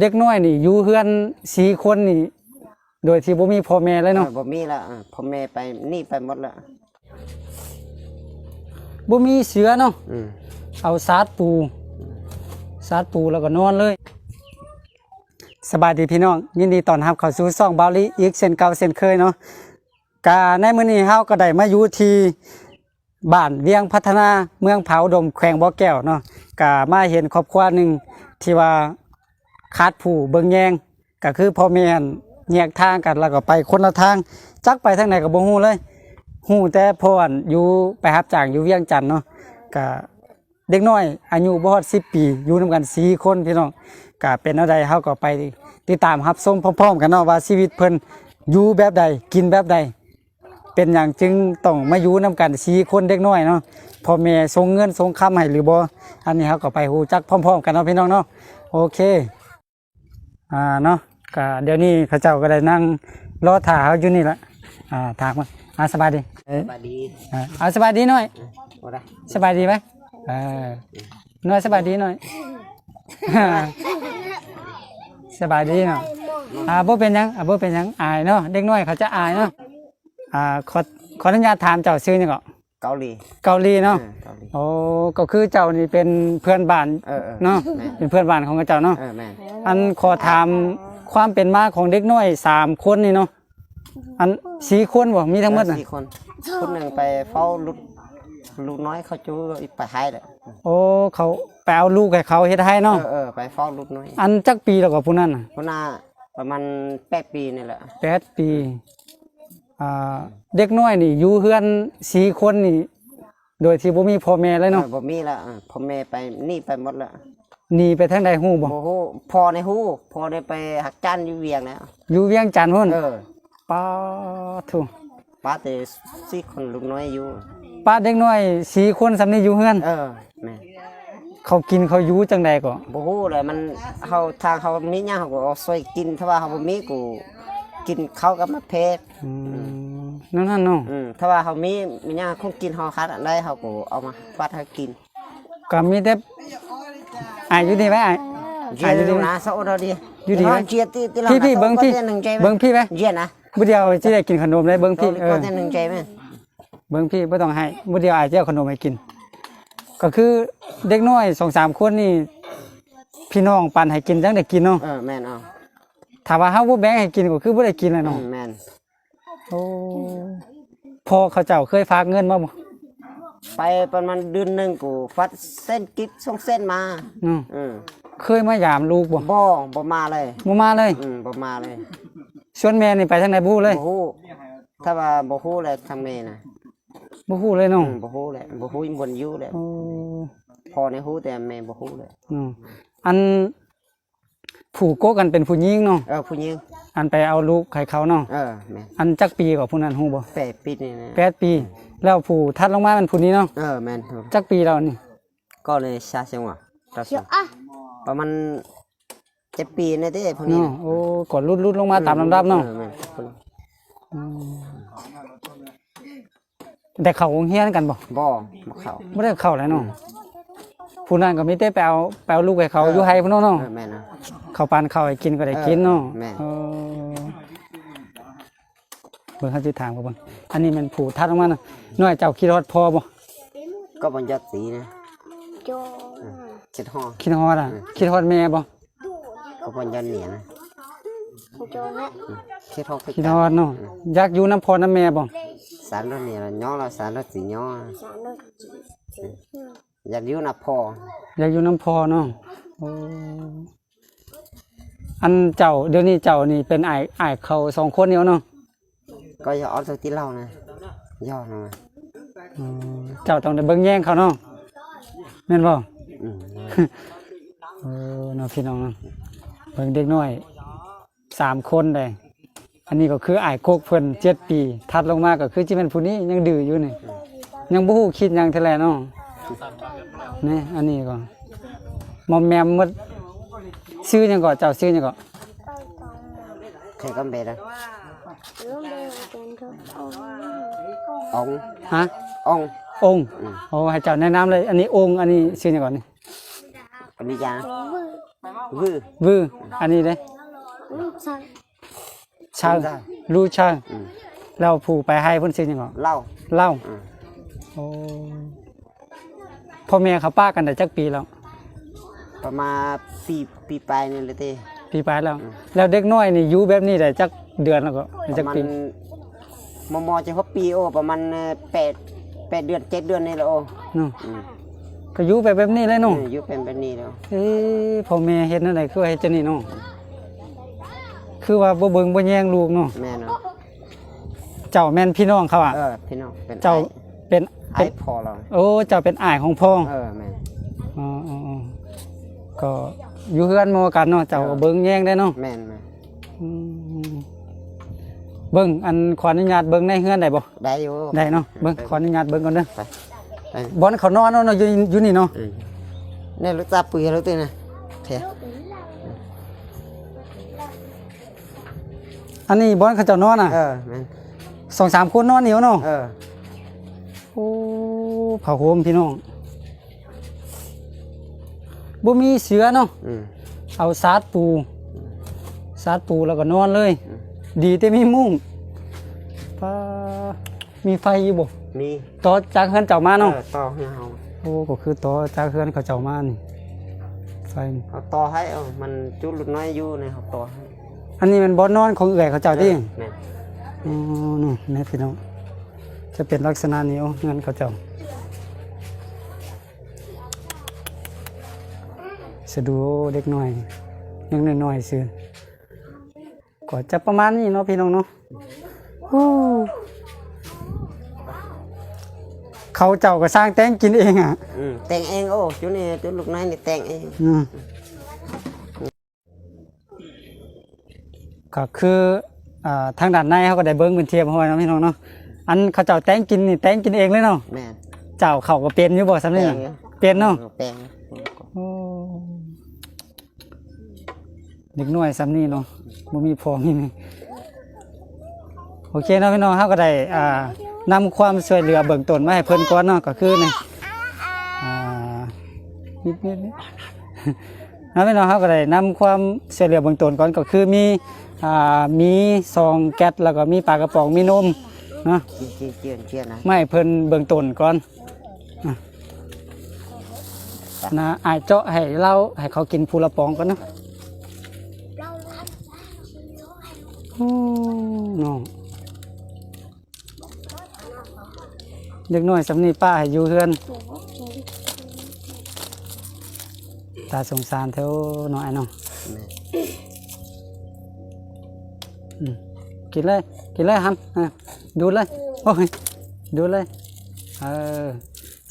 เด็กน้อยนี่อยู่เฮือนสี่คนนี่ โดยที่บ่มีพ่อแม่เลยเอเนาะอบ่มีละอะพ่อแม่ไปนี่ไปหมดละบ่มีเสือเนาะอืมเอาซาดปูซาดปูแล้วก็นอนเลย สบายดีพี่น้อง ยินดีต้อนรับเข้าสู่ซ่องบาลีอีกเช่นเก่าเช่นเคยเนาะกาในมื้อนี้เฮาก็ได้มาอยู่ที่บ้านเวียงพัฒนาเมืองเผาดมแขวงบ่อแก้วเนาะกามาเห็นครอบครัวหนึงที่ว่า ขาดผู้เบิ่งแยงก็คือพ่อแม่นแยกทางกันแล้วก็ไปคนละทาง จักไปทางไหนก็บ่ฮู้เลยฮู้แต่พ่อนอยู่ไปรับจ้างอยู่เวียงจันทน์เนาะก็เด็กน้อยอายุบ่ฮอด10 ปีอยู่นำกัน4คนพี่น้องก็เป็นอะไรเฮาก็ไปติดตามรับชมพร้อมๆกันเนาะว่าชีวิตเพิ่นอยู่แบบใดกินแบบใด เป็นอย่างจึงต้องมาอยู่นำกัน4คนเด็กน้อยเนาะพ่อแม่ส่งเงินส่งคำให้หรือบ่อันนี้เฮาก็ไปฮู้จักพร้อมๆ กันเนาะพี่น้องเนาะโอเค อ่าเนาะก็เดี๋ยวนี้เขาเจ้าก็ได้นั่งรอท่าเฮาอยู่นี่ละอ่าถามว่าอ่าสบายดีเอ้ยสบายดีอ่าอ่าสบายดีหน่อยบ่ได้สบายดีไหมเออหน่อยสบายดีหน่อย สบายดีเนาะอ่าบ่เป็นหยังอ่าบ่เป็นหยังอายเนาะเด็กน้อยเขาจะอายเนาะอ่าขอขออนุญาตถามเจ้าชื่อหยังก็ เกาหลีเกาหลีเนาะเออเกาหลีโอ้ก็คือเจ้านี่เป็นเพื่อนบ้านเออเออเนาะแม่เป็นเพื่อนบ้านของเจ้าเนาะเออแม่นอันขอถามความเป็นมาของเด็กน้อยสามคนนี่เนาะอันสี่คนบ่มีทั้งหมดน่ะสี่คนคนหนึงไปเฝ้าลูกลูกน้อยเขาจูอีกไปให้แหละโอ้เขาไปเอาลูกให้เขาเฮ็ดให้เอเนาะอเออไปเฝ้าลูกน้อย อันจักปีแล้วก็ผู้นั้นน่ะคนน่ะประมาณแปดปีนี่แหละแปดปี อ่าเด็กน้อยนี่อยู่เฮือนสี่คนนี่ โดยที่บ่มีพ่อแม่เลยเอเนาะอบ่มีละอะพ่อแม่ไปนี่ไปหมดละหนีไปทางใดฮู้บ่โอ้โหพอในหูพอได้ไปหักจันอยู่เวียงแล้วอยู่เวียงจันทน์พุ่นเออป้าทุป้าแต่สี่คนลูกน้อยอยู่ป้าเด็กน้อยสี่คนสำนี้อยู่เฮือน เออแม่เขากินเขาอยู่จังใดก็บ่ฮู้เลยมันเฮาทางเขามีหยังเขาก็เอาซอยกินถ้าว่าเขาบ่มีกู กินข้าวกับมะเพชอืมนั่นนั่นเนาะอืมถ้าว่าเขามีมีหยังคงกินเฮาคัดอันใดเขาก็เอามาฟัดให้กินก็มีแต่อายอยู่ดีไหมอายเย็นลูกนะซะเอาดิอยู่ดีไหม เจียติติเราพี่พี่เบิ่งพี่หนึ่งใจไหมเบิ่งพี่ไหมเย็นนะมื้อเดียวสิได้กินขนมได้เบิ่งพี่เอเอออหนึ่งใจไหมเบิ่งพี่บ่ต้องให้มื้อเดียวอายจะเอาขนมให้กิน ก็คือเด็กน้อยสองสามคนนี่ พี่น้องปันให้กินจังได้กินเนาะเออแม่นเอา ถ้าว่าเฮาบ่แบ่งให้กินก็คือบ่ได้กินเลยอืเนาะมแม่นโอ้พ่อเขาเจ้าเคยฝากเงินมาบ่ไปประมาณเดือนหนึงกูฟัดเส้นกิ๊บส่งเส้นมา เนาะอืมเคยมายามลูกบ่บ่บ่มาเลยบ่มาเลย อืมบ่มาเลยชวนแม่นี่ไปทางไหนบ่ฮู้เลยบ่ฮู้ถ้าว่าบ่ฮู้เลยทำไงนะบ่ฮู้เลยอืเนาะมบ่ฮู้เลยบ่ฮู้บนอยู่เลยโอ้พอในฮู้แต่แม่บ่ฮู้เลย เนาะอัน ผู้โกกันเป็นผู้หญิงเนาะเออผู้หญิงอันไปเอาลูกให้เขาเนาะเออแม่นอันจักปีกว่าผู้นั้นฮู้บ่แปดปีนี่นะแปดปี แล้วผู้ทัดลงมาเป็นผู้นี้เนาะเออแม่นครับจักปีแล้วนี่ก็เลยชาเสียงว่าเราสองประมาณเจ็ดปีนี่เด้พวกนี้เนาะโอ้กดรุดๆลงมาตามลำดับเนาะออแม่นคนแต่เขาโรงเรียนกันบ่บ่บ่เข้าบ่ได้เข้าแล้วเนาะ ผู้นั้นก็มีแต่ไปเอาไปเอาลูกให้เขาอยู่ไห้พุ่นเนาะเออแม่นนะ เขาปานข้าวให้กินก็ได้กินเนาะแม่นเออเบิ่งเขาสิถามเขาเบิ่งอันนี้มันผูทัดออกมาน่ะน้อยเจ้าคิดฮอดพอบ่ก็บรรยัติสีนะโจคิดฮอดคิดฮอดอะคิดฮอดแม่บ่ก็บรรยัติเหนียนะโจนะคิดฮอดคิดฮอดเนาะอยากอยู่น้ำพ่อน้ำแม่บ่สารรถเหนียละย่อละสารรถสีย่อสามนึก อยากอยู่นับพออยากอยู่น้ำพ่อเนาะโอ้อันเจ้าเดี๋ยวนี้เจ้านี่เป็นอ้ายอ้ายเขาสองคนเดียวเนาะก็อย่าเอาสักที่เล่านะย่อหน่อยอืมเจ้าต้องได้เบิ่งแย่งเขาเนาะแม่นบ่อืมเออเนาะพี่น้องเนาะเบิ่งเด็กน้อยสามคนเลยอันนี้ก็คืออ้ายโคกเพิ่นเจ็ดปีถัดลงมาก็คือจิเป็นผู้นี้ยังดื้ออยู่นี่ยังบ่ฮู้คิดหยังเท่าไหร่เนาะ นี่อันนี้ก็มอมแมมหมดชื่อหยังก็เจ้าชื่อหยังก็ใครก็เบ็ดนะรู้เบลเป็นทุกององค์ฮะองค์องค์อืมโอ้ให้เจ้าแนะนำเลย อันนี้องค์อันนี้ชื่อหยังก่อนนี่ไปอันนี้ยา vư วื้อวืออันนี้เด้ lúc sang ช่างได้รู้ช่างอืมแล้วผู้ไปให้เพิ่นซื้อหยังก่อนเหล้าเหล้าอืมโอ้ พ่อแม่เขาป้ากันได้จักปีแล้วประมาณปีปีปลายนี่เลยเต้ ปีปลายแล้วแล้วเด็กน้อยนี่อยู่แบบนี้ได้จักเดือนแล้วก็ปได้ระจักมาณปีมมจะครบปีโอประมาณเอ่อแปดแปดเดือนเจ็ดเดือนนี่แหละโอเนาะอืมก็อยู่แบบแบบนี้เลยเนาะอยู่เป็นแบบนี้แล้วเอ้ยพ่อแม่เฮ็ดนั่นได้คือว่าเฮ็ดจังนี้เนาะคือว่าบ่เบิ่งบ่แยงลูกเนาะแม่เนาะเจ้าแม่นพี่น้องเขาอะ เออพี่น้องเป็นเจ้าเป็นไอ้เป็น ไอ้พอเราโอ้เจ้าเป็นอ้ายของพ่อเออแม่นอ๋ออ๋ออ๋อก็อยู่เฮือนหมู่กันเนาะเจ้าก็เบิ่งแยงได้เนาะแม่นแม่นอืมเบิ่งอันขออนุญาตเบิ่งในเฮือนได้บ่ได้อยู่ได้เนาะเบิ่งขออนุญาตเบิ่งก่อนเด้อไปไปบ่อนเขานอนเนาะเนาะอยู่อยู่นี่เนาะเออเนี่ยลูกตาปุ๋ยลูกตีนะเถอะอันนี้บ่อนเขาเจ้านอนอะเออแม่นสองสามคนนอนนี่เนาะเออโอ้ ผ้าห่มพี่น้องบ่มีเสือเนาะอืมเอาซาดปูซาดปูแล้วก็นอนเลย ดีแต่มีมุ้งปามีไฟอยู่บ่มีต่อจากเฮือนเจ้ามาเนาะเออต่อให้เฮาโอ้ก็คือต่อจากเฮือนเขาเจ้ามานี่ไฟนี่เอาต่อให้เอามันจุดลูกน้อยอยู่ในเขาต่อให้อันนี้มันบ่อนอนของเอื้อยเขาเจ้าติ แม่น อ๋อนี่แม่พี่น้องจะเป็นลักษณะนี้โอ้เงินเขาเจ้า สะดูเด็กน้อยยังน้อยๆซื่อก็จะประมาณนี้เนาะพี่น้องเนาะโอ้เขาเจ้าก็สร้างแต่งกินเองอะอืมแต่งเองโอ้จุดนี้จุดลูกน้อยนี่แต่งเองอืมก็คืออ่าทางด้านในเขาก็ได้เบิ้งเป็นเทียบเอาไว้เนาะพี่น้องเนาะอันเขาเจ้าแต่งกินนี่แต่งกินเองเลยเนาะแม่นเจ้าเขาก็เป็นอยู่บ่สำเนียงแต่งอยู่เป็นเนาะแต่งโอ้ เด็กน้อยสำนี่เนาะบ่มีพอมีแม่โอเคเนาะพี่น้องเฮาก็ได้อ่านำความช่วยเหลือเบื้องต้นมาให้เพิ่นก่อนเนาะก็คือนี่อ่านิดนิดนิดนะพี่น้องเฮาก็ได้นำความช่วยเหลือเบื้องต้นก่อนก็คือมีอ่ามีซองแก๊สแล้วก็มีปลากระป๋องมีนมเนาะเจียนเจียนเจียนเจียนนะไม่เพิ่นเบื้องต้นก่อนอะนะอายเจาะให้เราให้เขากินภูละปองก่อนเนาะโอ้ น้องเด็กน้อยสำนีป้าให้อยู่เฮือน ตาสงสารเท่าน้อยเนาะแม่นอืมกินเลย กินเลยฮัมอะดูดเลย โอ้ย ดูดเลย เออ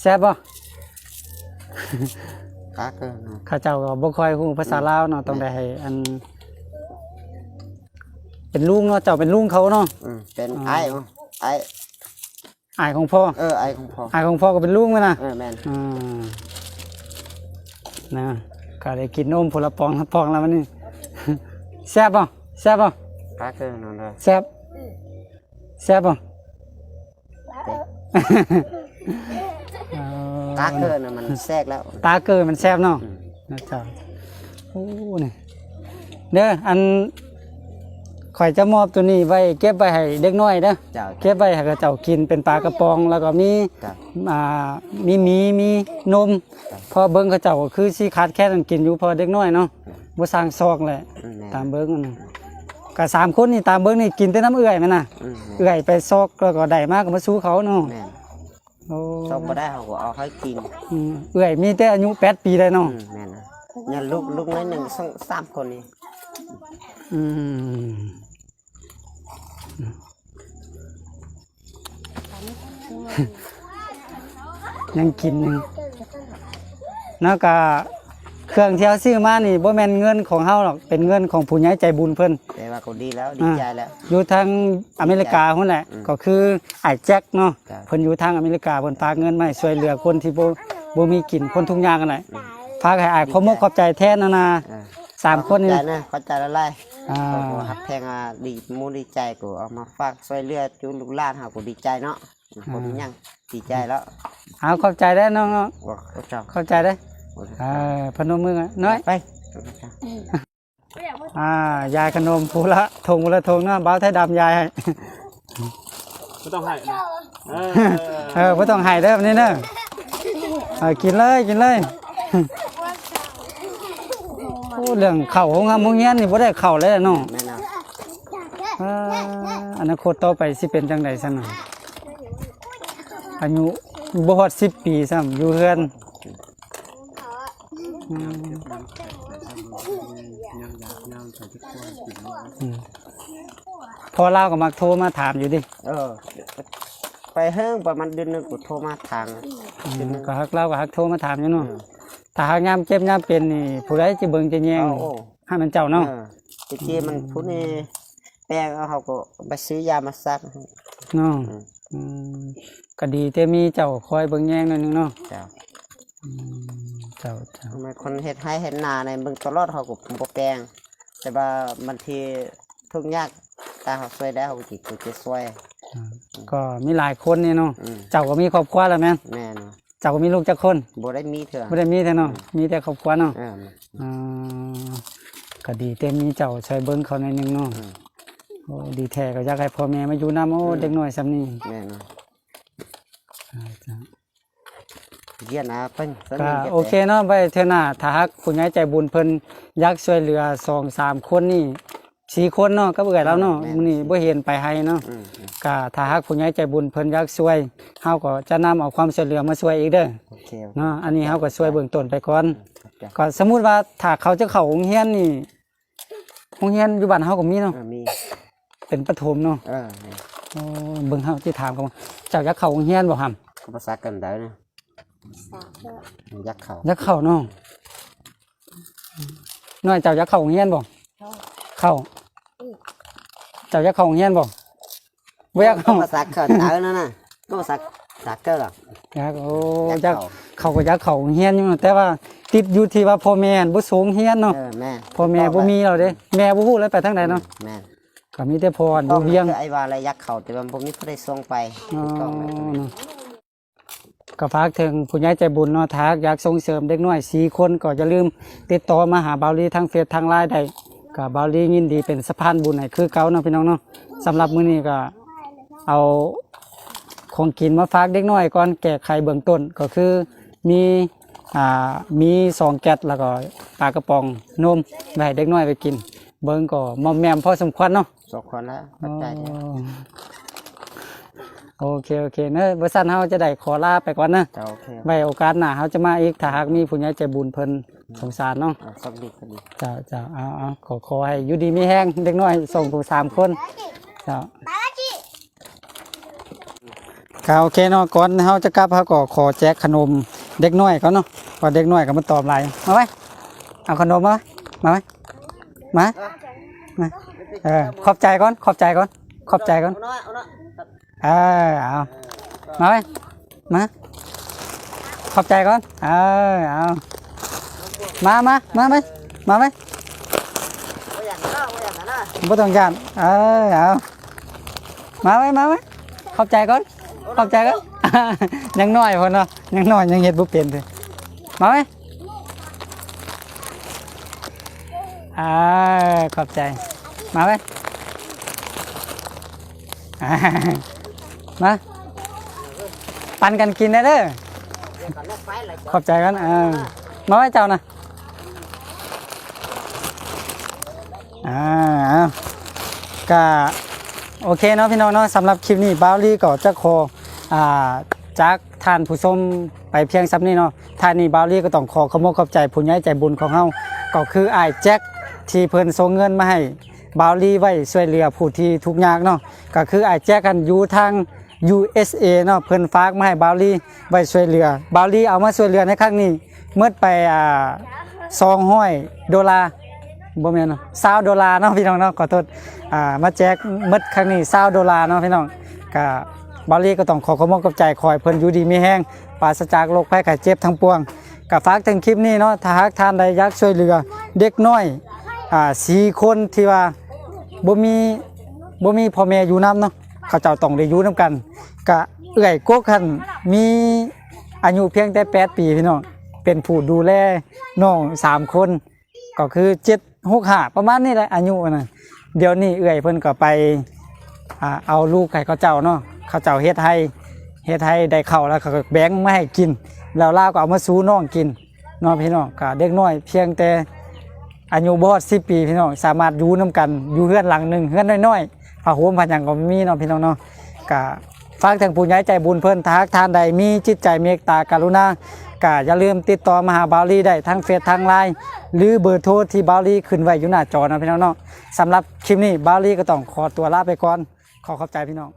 แซ่บบ่กาเกินนะข้าเจ้าก็บ่ค่อยฮู้ภาษาลาวเนาะต้องได้ให้อัน เป็นลุงเนาะเจ้าเป็นลุงเขาเนาะ อืมเป็นไอ้เนาะไอ้อายของพ่อเออไอ้ของพ่ออายของพ่อก็เป็นลุงแม่นะเออแม่นอ่านะก็ได้กินนมผลปองละปองแล้วมันนี่ แซ่บบ่แซ่บบ่กาเกินนั่นเลยแซ่บแซ่บบ่เอ่อกาเกินน่ะมันแทรกแล้ว ตาเกิดมันแซ่บเนาะอืม นะจ๊ะโอ้นี่เด้ออัน ข่อยจะมอบตัวนี้ไว้เก็บไว้ให้เด็กน้อยเด้อเจ้า เก็บไว้ให้เขาเจ้ากินเป็นปลากระป๋อง แล้วก็มีเจ้าอ่ามีหมีมีนมพอเบิ้งเขาเจ้าก็คือสิขาดแค่นั้นกินอยู่พอเด็กน้อยเนาะบ่สร้างซอกแหละอืมแม่นตามเบิ้งนั่นน่ะก็สามคนนี่ตามเบิ้งนี่กินแต่น้ำเอื้อยแมันน่ะอืมเอื้อยไปซอกแล้วก็ได้มากก็มาสู้เขาเนาะแม่นโอ้ชอบบ่ได้เขาก็เอาให้กินอืมเอื้อยมีแต่อายุ8ปีได้เนาะ อืมแม่นนะเนี่ยลูกลูกน้อยหนึ่งสองสามคนนี่อืม ยังกินหนึงแล้วก็เครื่องที่เฮาซื้อมานี่บ่แม่นเงินของเฮาหรอกเป็นเงินของผู้ใหญ่ใจบุญเพิ่นแต่ว่าก็ดีแล้วดีใจแล้ว อยู่ทางอเมริกาพุ่นแหละอืมก็คือไอ้แจ็คเนาะครับเพิ่นอยู่ทางอเมริกาเพิ่นฝากเงินมาให้ช่วยเหลือคนที่บ่บ่มีกินคนทุกอย่างกันแหละฝากให้อ้ายขอมกขอบใจแทนนะนะอ่าสามคนนี่ใจนะเข้าใจละลายอ่าเขาก็หักแพงอะดีมูดีใจกูเอามาฝากช่วยเหลือจุลูกหลานเฮากูดีใจเนาะ คนยังดีใจแล้วเอาขอบใจได้อน้องว่าเขาเจ้าๆขอบใจได้อเออพนมมือกันน้อย ไปอ่ายายขนมภูละทงภูละทงเนาะบ้าวไทยดำยายให้ ไม่ต้องให้นะเออเออไม่ต้องใหายเด้อแบบนี้เนอะเออกินเลยกินเลยโอ้เรื่องเข่าของงามโรงเรียนนี่บ่ได้เข่าเลยเนาะแม่นเอาเอ่ออนาคตต่อไปสิเป็นจังได๋ซั่นน่ะ อายุบ่ฮอด10ปีซ้ำอยู่เฮือนอืมอืมพอเล่าก็มักโทรมาถามอยู่ดิเออ ไปเฮิงประมาณเดือนหนึงกูโทรมาทาง อืมก็ฮักเล่าก็ฮักโทรมาถามอยู่เนาะถ้าหากยามเจ็บยามเป็นนี่ผู้ใดจะเบิ่งจะแยงเอาโอ้ ให้มันเจ้าเนาะเออตะกี้มันผู้นี้แป้งเอาเขาก็ไปซื้อยามาซักให้ เนาะอืม อืมก็ดีแต่มีเจ้าคอยเบิ่งแยงหน่อยหนึงเนาะเจ้าอืมเจ้าเจ้าทำไมคนเฮ็ดให้เฮ็ดนาในเบิ่งตลอดเขาก็บ่แปลง แต่ว่าบางทีทุกข์ยากตาเขาช่วยได้เขาก็สิกูจะช่วย ก็มีหลายคนนี่เนาะอืม เจ้าก็มีครอบครัวแล้วแม่นแม่นเจ้าก็มีลูกจักคนบ่ได้มีเถื่อบ่ได้มีแต่เนาะมีแต่ครอบครัวเนาะ เออ อ่าก็ดีแต่มีเจ้าช่วยเบิ่งเขาหน่อยหนึงเนาะอืมโอ้ดีแท้ก็อยากให้พ่อแม่มาอยู่นํโอ้เด็กน้อยซำนี้แม่นอ่าจ้ะเยี่ยนนะเพิ่นพิ่นก็ฮ็ดโอเคเนาะไว้เทื่อหน้าถ้าหากผู้ใหญ่ใจบุญเพิ่นอยากช่วยเหลือ2 3คนนี่สี่คนเนาะก็เบื่อแล้วเนาะมื้อนี้บ่เห็นไปให้เนาะอืมอืมก็ถ้าหากผู้ใหญ่ใจบุญเพิ่นอยากช่วยเฮาก็จะนำเอาความช่วยเหลือมาช่วยอีกเด้อโอเคเนาะอันนี้เฮาก็ช่วยเบื้องต้นไปก่อนจ้ะก็สมมุติว่าถ้าเขาจะเข้าโรงเรียนนี่โรงเรียนอยู่บ้านเฮาก็มีเนาะเออมี เป็นประถมเนาะเออนี่โอ้เบิ่งเฮาที่ถามเขาว่าเจ้าอยากเข้าโรงเรียนบ่หั่นก็ภาษากันได้นะสามเด้อยักษ์เขาอยากเข้าเนาะน้อยเจ้าอยากเข้าโรงเรียนบ่เข้าเจ้าอยากเข้าโรงเรียนบ่บ่อยากก็เข้าภาษาเกิดได้นั่นน่ะก็ภาษาภาษาเกิดอะอยากโอ้ออยากยากเข้าเขาก็อยากเข้าโรงเรียนอยู่แต่ว่าติดอยู่ที่ว่าพ่อแม่บ่ส่งเรียนเนาะเออแม่พ่อแม่บ่มีแล้วเด้แม่บ่ฮู้เลยไปทางใดเนาะแม่ ก็มีแต่พ่ออต้ยู่องเวียงไอ้ว่าอะไรยักษ์เขาแต่ว่าผมมีผู้ใดส่งไปอ๋อต้องเลยตัวนี้เนาะก็ฝากถึงผู้ใหญ่ใจบุญเนาะถ้าอยากส่งเสริมเด็กน้อยสี่คนก็อย่าลืม ติดต่อมาหาบาวลีทางเฟซทางไลน์ได้ก็บาวลียินดีเป็นสะพานบุญให้คือเก่าเนาะพี่น้องเนาะสำหรับมื้อนี้ก็เอา ของกินมาฝากเด็กน้อยก่อนแก้ไขเบื้องต้นก็คือมีอ่ามีสองแกตแล้วก็ปลากระป๋องนมไว้ให้เด็กน้อยไปกิน เบิ่งก็มอมแมมพอสมควรเนาะ สองคนแล้วปัจจัยเนี่ยโอเคโอเคเนอะบริษัทเราจะได้ขอลาไปก่อนนะจะโอเคไว้โอกาสหน้าเขาจะมาอีกถ้าหากมีผู้ใหญ่ใจบุญเพิ่นสงสารเนาะ เอาสักดีก็ดี เจ้าเจ้าเอาเอาขอขอให้อยู่ดีมีแห้งเด็กน้อยส่งผู้สามคนเจ้าก็โอเคเนาะก่อนเขาจะกลับเขาก็ขอแจกขนมเด็กน้อยเขาเนาะว่าเด็กน้อยก็มาตอบไลน์มาไว้เอาขนมมาไว้มาไว้มามา เออขอบใจก่อนขอบใจก่อนขอบใจก่อนเอาหน่อเอาหน่อยเออเอามาไว้มาขอบใจก่อนเออเอามามามาไหมมาไหมเอาอย่างนั้อย่างนั้นนะบ่ต้องการเออเอามาไหมมาไหมขอบใจก่อนขอบใจก่อนยังน้อยพอเนาะยังน้อยยังเฮ็ดบ่เป็นเลยมาไหมอ่าขอบใจ มาไหมามาปันกันกินได้เด้อเดี๋ยขอบใจกันเออมาไว้เจ้านะอ่าก็โอเคเนาะพี่น้องเนาะสำหรับคลิปนี้บ้าวลี่ก็จะขออ่าจากท่านผู้ชมไปเพียงซ้ำนี้เนาะท่านนี้บ้าวลี่ก็ต้องขอขอบคุณขอบใจผู้ใหญ่ใจบุญของเฮาก็คืออ้ายแจ็คที่เพิ่นส่งเงินมาให้ บาวลี่ไว้ช่วยเหลือผู้ที่ทุกข์ยากเนาะก็คือไอ้แจ็คกันอยู่ทาง USA เนาะเพิ่นฝากมาให้บาวลี่ไว้ช่วยเหลือบาวลี่เอามาช่วยเหลือในครั้งนี้เมื่อไปอ่า200ดอลลาร์บ่แม่นเนาะ20ดอลลาร์เนาะพี่น้องเนาะขอโทษอ่ามาแจกเมื่อครั้งนี้20ดอลลาร์เนาะพี่น้องก็บาลี่ก็ต้องขอขอบคุณกับใจคอยเพิ่นอยู่ดีมีแห้งปราศจากโรคภัยไข้เจ็บทั้งปวงก็ฝากถึงคลิปนี้เนาะถ้าหากท่านใดอยากช่วยเหลือเด็กน้อย อ่า4คนที่ว่าบ่มีบ่มีพ่อแม่อยู่นํเนาะเขาเจ้าต้องได้อยู่นํกันกะเอื้อยกกันมีอายุเพียงแต่8ปีพี่น้องเป็นผู้ดูแลน้องสามคน ก็คือเจ็ดหกห้าประมาณนี้แหละอายุนะเดี๋ยวนี้เอื้อยเพิ่นก็ไปอเอาลูกให้เขาเจ้าเนาะเขาเจ้าเฮ็ดให้เฮ็ดให้ได้เข้าแล้วเขาแบ่งมาให้กิน แล้วลาวก็เอามาสู้น้องกินน้องพี่น้องก็เด็กน้อยเพียงแต่ อายุบอดสิปีพี่น้องสามารถอยู่นํกันอยู่เฮือนหลังหนึ่งเฮือนน้อยๆผ้าห่มผ้าหยังก็มีเนาะพี่น้องเนาะก็ฝากทางผู้ใหญ่ใจบุญเพิ่นถ้าหากทานใดมีจิตใจเมตตากรุณาก็อย่าลืมติดต่อมาหาบาลีได้ทั้งเฟซทางไลน์หรือเบอร์โทรที่บาลีขึ้นไว้อยู่หน้าจอนะพี่น้องเนาะสำหรับคลิปนี้บาลีก็ต้องขอตัวลาไปก่อนขอขอบใจพี่น้อง